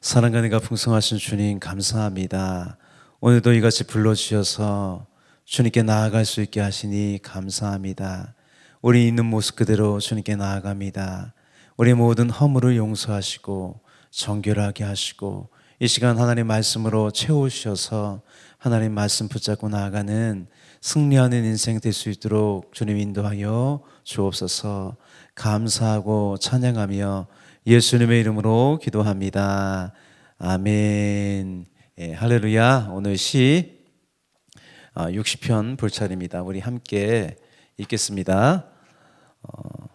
사랑과 은혜가 풍성하신 주님 감사합니다. 오늘도 이같이 불러주셔서 주님께 나아갈 수 있게 하시니 감사합니다. 우리 있는 모습 그대로 주님께 나아갑니다. 우리 모든 허물을 용서하시고 정결하게 하시고 이 시간 하나님 말씀으로 채우셔서 하나님 말씀 붙잡고 나아가는 승리하는 인생 될 수 있도록 주님 인도하여 주옵소서 감사하고 찬양하며 예수님의 이름으로 기도합니다. 아멘. 예, 할렐루야. 오늘 시 60편 볼 차례입니다. 우리 함께 읽겠습니다. 어,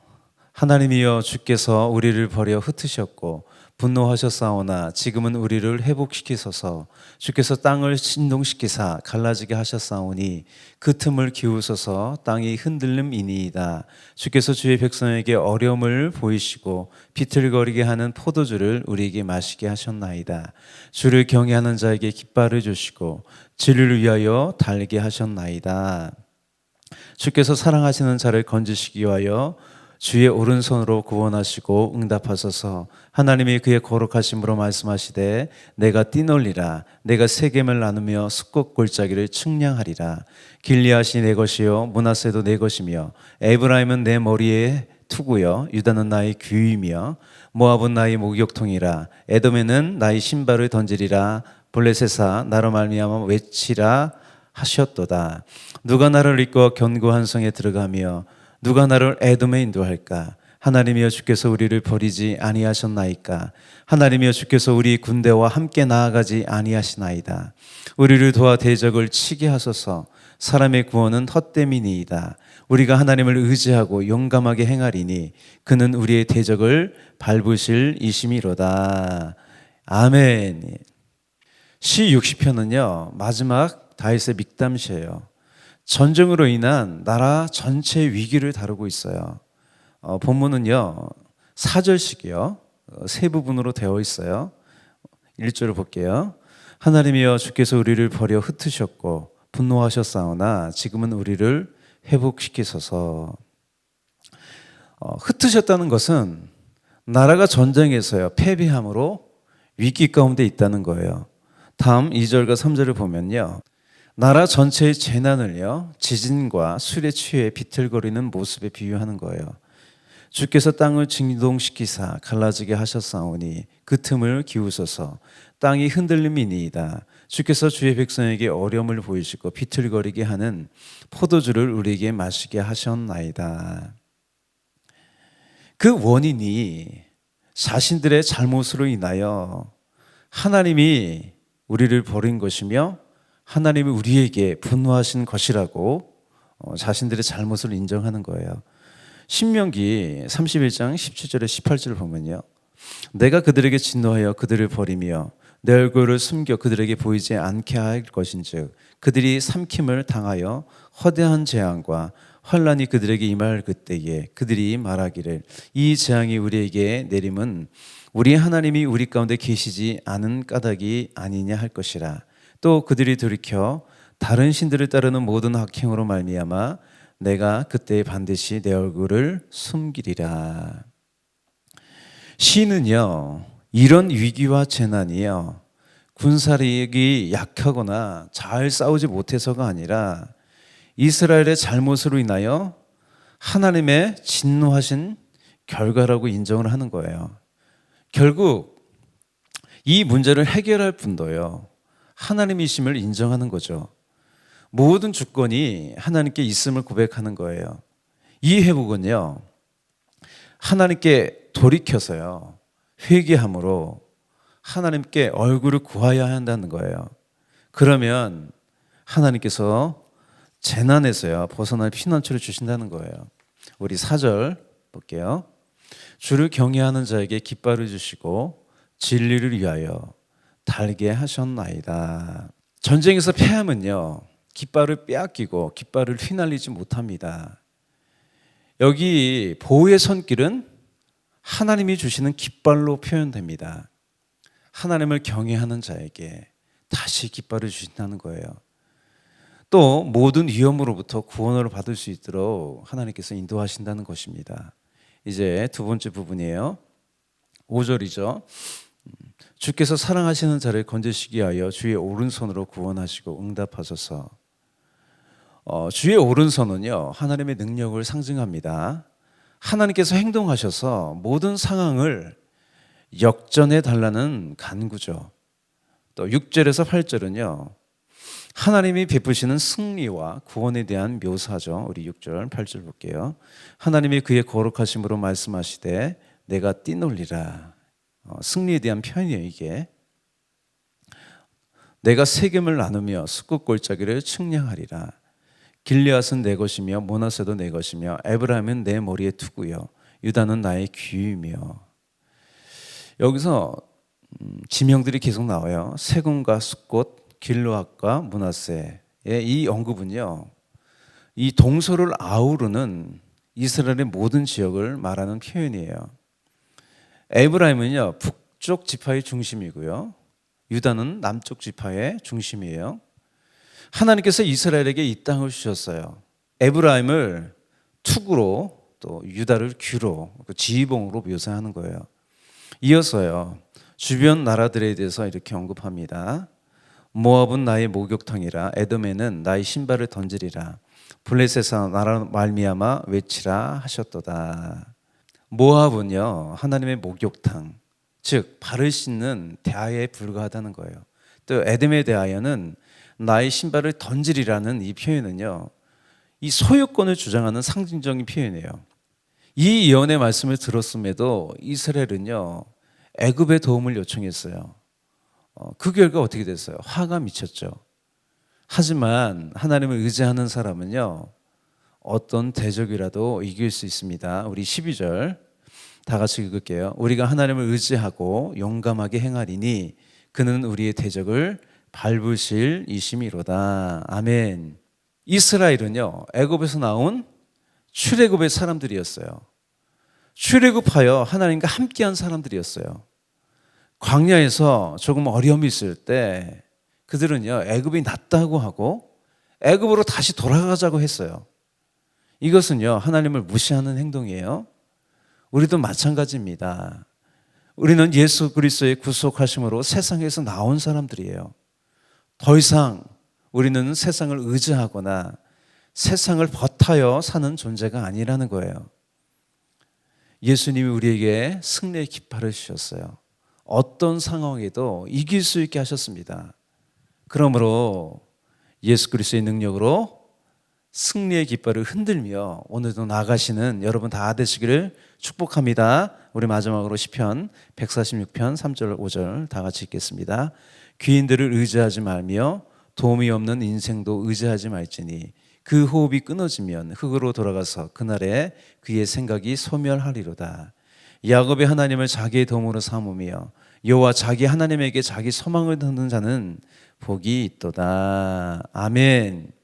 하나님이여 주께서 우리를 버려 흩으셨고 분노하셨사오나 지금은 우리를 회복시키소서. 주께서 땅을 진동시키사 갈라지게 하셨사오니 그 틈을 기우소서. 땅이 흔들림이니이다. 주께서 주의 백성에게 어려움을 보이시고 비틀거리게 하는 포도주를 우리에게 마시게 하셨나이다. 주를 경외하는 자에게 깃발을 주시고 진리를 위하여 달게 하셨나이다. 주께서 사랑하시는 자를 건지시기 위하여 주의 오른손으로 구원하시고 응답하소서. 하나님이 그의 거룩하심으로 말씀하시되 내가 뛰놀리라. 내가 세겜을 나누며 숫곡 골짜기를 측량하리라. 길리앗이 내 것이요 문하세도 내 것이며 에브라임은 내 머리에 투구요 유다는 나의 귀이며 모압은 나의 목욕통이라. 에돔에는 나의 신발을 던지리라. 블레셋아 나로 말미암아 외치라 하셨도다. 누가 나를 이끌어 견고한 성에 들어가며 누가 나를 에돔에 인도할까? 하나님이여 주께서 우리를 버리지 아니하셨나이까? 하나님이여 주께서 우리 군대와 함께 나아가지 아니하시나이다. 우리를 도와 대적을 치게 하소서. 사람의 구원은 헛됨이니이다. 우리가 하나님을 의지하고 용감하게 행하리니 그는 우리의 대적을 밟으실 이심이로다. 아멘. 시 60편은요. 마지막 다윗의 믹담시예요. 전쟁으로 인한 나라 전체 위기를 다루고 있어요. 어, 본문은요, 사절씩이요. 어, 세 부분으로 되어 있어요. 1절을 볼게요. 하나님이여 주께서 우리를 버려 흩으셨고 분노하셨사오나 지금은 우리를 회복시키소서. 어, 흩으셨다는 것은 나라가 전쟁에서요 패배함으로 위기 가운데 있다는 거예요. 다음 2절과 3절을 보면요. 나라 전체의 재난을요 지진과 술에 취해 비틀거리는 모습에 비유하는 거예요. 주께서 땅을 진동시키사 갈라지게 하셨사오니 그 틈을 기우소서 땅이 흔들림이니이다. 주께서 주의 백성에게 어려움을 보이시고 비틀거리게 하는 포도주를 우리에게 마시게 하셨나이다. 그 원인이 자신들의 잘못으로 인하여 하나님이 우리를 버린 것이며 하나님이 우리에게 분노하신 것이라고 어, 자신들의 잘못을 인정하는 거예요. 신명기 31장 17절에 18절을 보면요. 내가 그들에게 진노하여 그들을 버리며 내 얼굴을 숨겨 그들에게 보이지 않게 할 것인즉 그들이 삼킴을 당하여 허대한 재앙과 환란이 그들에게 임할 그때에 그들이 말하기를 이 재앙이 우리에게 내림은 우리 하나님이 우리 가운데 계시지 않은 까닭이 아니냐 할 것이라 또 그들이 돌이켜 다른 신들을 따르는 모든 학행으로 말미암아 내가 그때 반드시 내 얼굴을 숨기리라. 시는요 이런 위기와 재난이요 군사력이 약하거나 잘 싸우지 못해서가 아니라 이스라엘의 잘못으로 인하여 하나님의 진노하신 결과라고 인정을 하는 거예요. 결국 이 문제를 해결할 분도요. 하나님이심을 인정하는 거죠. 모든 주권이 하나님께 있음을 고백하는 거예요. 이 회복은요, 하나님께 돌이켜서요, 회개함으로 하나님께 얼굴을 구하여야 한다는 거예요. 그러면 하나님께서 재난에서요, 벗어날 피난처를 주신다는 거예요. 우리 사절 볼게요. 주를 경외하는 자에게 깃발을 주시고 진리를 위하여 달게 하셨나이다. 전쟁에서 패하면요. 깃발을 빼앗기고 깃발을 휘날리지 못합니다. 여기 보호의 손길은 하나님이 주시는 깃발로 표현됩니다. 하나님을 경외하는 자에게 다시 깃발을 주신다는 거예요. 또 모든 위험으로부터 구원을 받을 수 있도록 하나님께서 인도하신다는 것입니다. 이제 두 번째 부분이에요. 5절이죠. 주께서 사랑하시는 자를 건지시기 위하여 주의 오른손으로 구원하시고 응답하소서. 어, 주의 오른손은요 하나님의 능력을 상징합니다. 하나님께서 행동하셔서 모든 상황을 역전해 달라는 간구죠. 또 6절에서 8절은요. 하나님이 베푸시는 승리와 구원에 대한 묘사죠. 우리 6절, 8절 볼게요. 하나님이 그의 거룩하심으로 말씀하시되 내가 뛰놀리라. 어, 승리에 대한 표현이에요, 이게. 내가 세겜을 나누며 숲국 골짜기를 측량하리라. 길리앗은 내 것이며 모나세도 내 것이며 에브라임은 내 머리에 투구요 유다는 나의 귀이며 여기서 음, 지명들이 계속 나와요. 세군과 숲곳, 길르앗과 문하세의 이 언급은요. 이 동서를 아우르는 이스라엘의 모든 지역을 말하는 표현이에요. 에브라임은요 북쪽 지파의 중심이고요. 유다는 남쪽 지파의 중심이에요. 하나님께서 이스라엘에게 이 땅을 주셨어요. 에브라임을 투구로 또 유다를 귀로 그 지휘봉으로 묘사하는 거예요. 이어서요 주변 나라들에 대해서 이렇게 언급합니다. 모압은 나의 목욕탕이라 에돔에는 나의 신발을 던지리라 블레셋아 나라 말미암아 외치라 하셨도다. 모압은요 하나님의 목욕탕 즉 발을 씻는 대하에 불과하다는 거예요. 또 에돔에 대하여는 나의 신발을 던지리라는 이 표현은요 이 소유권을 주장하는 상징적인 표현이에요. 이 예언의 말씀을 들었음에도 이스라엘은요 애굽의 도움을 요청했어요. 어, 그 결과 어떻게 됐어요? 화가 미쳤죠. 하지만 하나님을 의지하는 사람은요 어떤 대적이라도 이길 수 있습니다. 우리 12절 다 같이 읽을게요. 우리가 하나님을 의지하고 용감하게 행하리니 그는 우리의 대적을 밟으실 이심이로다. 아멘. 이스라엘은요 애굽에서 나온 출애굽의 사람들이었어요. 출애굽하여 하나님과 함께한 사람들이었어요. 광야에서 조금 어려움이 있을 때 그들은요 애굽이 낫다고 하고 애굽으로 다시 돌아가자고 했어요. 이것은요 하나님을 무시하는 행동이에요. 우리도 마찬가지입니다. 우리는 예수 그리스도의 구속하심으로 세상에서 나온 사람들이에요. 더 이상 우리는 세상을 의지하거나 세상을 버타여 사는 존재가 아니라는 거예요. 예수님이 우리에게 승리의 깃발을 주셨어요. 어떤 상황에도 이길 수 있게 하셨습니다. 그러므로 예수 그리스도의 능력으로 승리의 깃발을 흔들며 오늘도 나가시는 여러분 다 되시기를 축복합니다. 우리 마지막으로 시편 146편 3절 5절 다 같이 읽겠습니다. 귀인들을 의지하지 말며 도움이 없는 인생도 의지하지 말지니 그 호흡이 끊어지면 흙으로 돌아가서 그날에 그의 생각이 소멸하리로다. 야곱의 하나님을 자기의 도움으로 삼으며 여호와 자기 하나님에게 자기 소망을 두는 자는 복이 있도다. 아멘.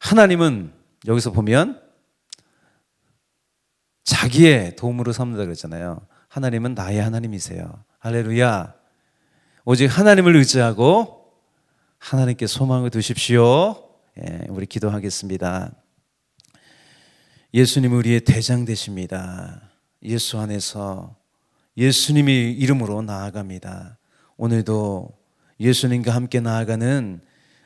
하나님은 여기서 보면 자기의 도움으로 삼는다 그랬잖아요. 하나님은 나의 하나님이세요. 할렐루야. 오직 하나님을 의지하고 하나님께 소망을 두십시오. 예, 우리 기도하겠습니다. 예수님 우리의 대장 되십니다. 예수 안에서 예수님의 이름으로 나아갑니다. 오늘도 예수님과 함께 나아가는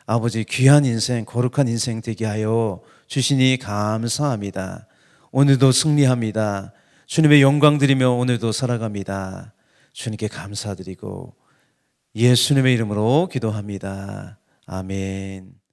아버지 귀한 인생, 거룩한 인생 되게 하여 주시니 감사합니다. 오늘도 승리합니다. 주님의 영광 드리며 오늘도 살아갑니다. 주님께 감사드리고 예수님의 이름으로 기도합니다. 아멘.